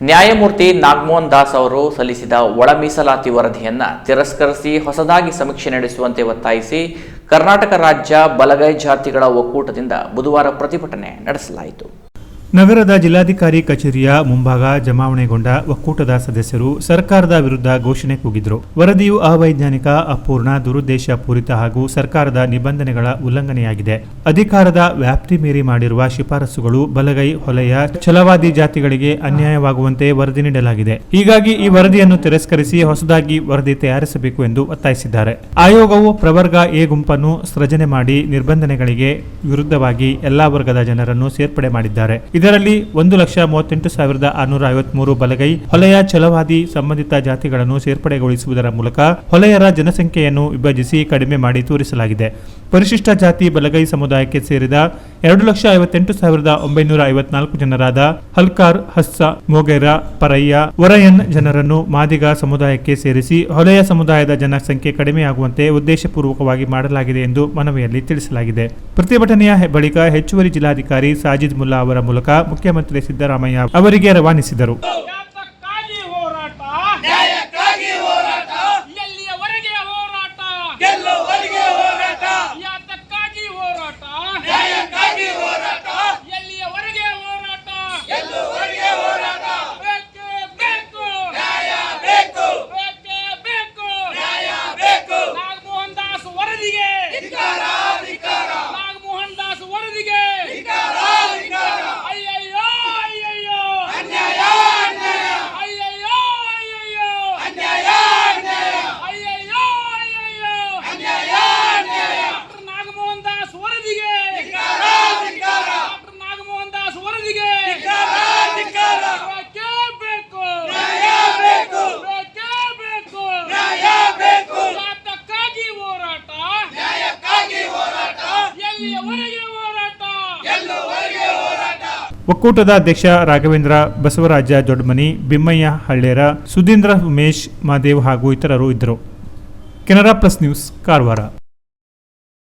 ನ್ಯಾಯಮೂರ್ತಿ ನಾಗಮೋಹನ್ ದಾಸ್ ಅವರು ಸಲ್ಲಿಸಿದ ಒಳ ಮೀಸಲಾತಿ ವರದಿಯನ್ನು ತಿರಸ್ಕರಿಸಿ ಹೊಸದಾಗಿ ಸಮೀಕ್ಷೆ ನಡೆಸುವಂತೆ ಒತ್ತಾಯಿಸಿ ಕರ್ನಾಟಕ ರಾಜ್ಯ ಬಲಗೈ ಜಾತಿಗಳ ಒಕ್ಕೂಟದಿಂದ ಬುಧವಾರ ಪ್ರತಿಭಟನೆ ನಡೆಸಲಾಯಿತು. ನಗರದ ಜಿಲ್ಲಾಧಿಕಾರಿ ಕಚೇರಿಯ ಮುಂಭಾಗ ಜಮಾವಣೆಗೊಂಡ ಒಕ್ಕೂಟದ ಸದಸ್ಯರು ಸರ್ಕಾರದ ವಿರುದ್ಧ ಘೋಷಣೆ ಕೂಗಿದ್ರು. ವರದಿಯು ಅವೈಜ್ಞಾನಿಕ, ಅಪೂರ್ಣ ದುರುದ್ದೇಶ ಪೂರಿತ ಹಾಗೂ ಸರ್ಕಾರದ ನಿಬಂಧನೆಗಳ ಉಲ್ಲಂಘನೆಯಾಗಿದೆ. ಅಧಿಕಾರದ ವ್ಯಾಪ್ತಿ ಮೀರಿ ಮಾಡಿರುವ ಶಿಫಾರಸುಗಳು ಬಲಗೈ, ಹೊಲೆಯ, ಛಲವಾದಿ ಜಾತಿಗಳಿಗೆ ಅನ್ಯಾಯವಾಗುವಂತೆ ವರದಿ ನೀಡಲಾಗಿದೆ. ಹೀಗಾಗಿ ಈ ವರದಿಯನ್ನು ತಿರಸ್ಕರಿಸಿ ಹೊಸದಾಗಿ ವರದಿ ತಯಾರಿಸಬೇಕು ಎಂದು ಒತ್ತಾಯಿಸಿದ್ದಾರೆ. ಆಯೋಗವು ಪ್ರವರ್ಗ ಎ ಗುಂಪನ್ನು ಸೃಜನೆ ಮಾಡಿ ನಿರ್ಬಂಧನೆಗಳಿಗೆ ವಿರುದ್ಧವಾಗಿ ಎಲ್ಲಾ ವರ್ಗದ ಜನರನ್ನು ಸೇರ್ಪಡೆ ಮಾಡಿದ್ದಾರೆ. ಇದರಲ್ಲಿ ಒಂದು ಲಕ್ಷ ಮೂವತ್ತೆಂಟು ಸಾವಿರದ ಆರುನೂರ ಐವತ್ಮೂರು ಬಲಗೈ ಹೊಲೆಯ ಛಲವಾದಿ ಸಂಬಂಧಿತ ಜಾತಿಗಳನ್ನು ಸೇರ್ಪಡೆಗೊಳಿಸುವುದರ ಮೂಲಕ ಹೊಲೆಯರ ಜನಸಂಖ್ಯೆಯನ್ನು ವಿಭಜಿಸಿ ಕಡಿಮೆ ಮಾಡಿ ತೋರಿಸಲಾಗಿದೆ. ಪರಿಶಿಷ್ಟ ಜಾತಿ ಬಲಗೈ ಸಮುದಾಯಕ್ಕೆ ಸೇರಿದ ಎರಡು ಲಕ್ಷ ಐವತ್ತೆಂಟು ಸಾವಿರದ ಒಂಬೈನೂರ ಐವತ್ನಾಲ್ಕು ಜನರಾದ ಹಲ್ಕಾರ್ ಹಸ್ಸ ಮೊಗೆರ ಪರಯ್ಯ ವರಯನ್ ಜನರನ್ನು ಮಾದಿಗ ಸಮುದಾಯಕ್ಕೆ ಸೇರಿಸಿ ಹೊಲೆಯ ಸಮುದಾಯದ ಜನಸಂಖ್ಯೆ ಕಡಿಮೆಯಾಗುವಂತೆ ಉದ್ದೇಶಪೂರ್ವಕವಾಗಿ ಮಾಡಲಾಗಿದೆ ಎಂದು ಮನವಿಯಲ್ಲಿ ತಿಳಿಸಲಾಗಿದೆ. ಪ್ರತಿಭಟನೆಯ ಬಳಿಕ ಹೆಚ್ಚುವರಿ ಜಿಲ್ಲಾಧಿಕಾರಿ ಸಾಜಿದ್ ಮುಲ್ಲಾ ಅವರ ಮೂಲಕ ಮುಖ್ಯಮಂತ್ರಿ ಸಿದ್ದರಾಮಯ್ಯ ಅವರಿಗೆ ರವಾನಿಸಿದರು. ಹೋರಾಟ! ಒಕ್ಕೂಟದ ಅಧ್ಯಕ್ಷ ರಾಘವೇಂದ್ರ ಬಸವರಾಜ ದೊಡ್ಡಮನಿ ಬಿಮ್ಮಯ್ಯ ಹಳ್ಳೇರ, ಸುಧೀಂದ್ರ ಉಮೇಶ್ ಮಾದೇವ್ ಹಾಗೂ ಇತರರು ಇದ್ದರು. Canara plus news, Karwar.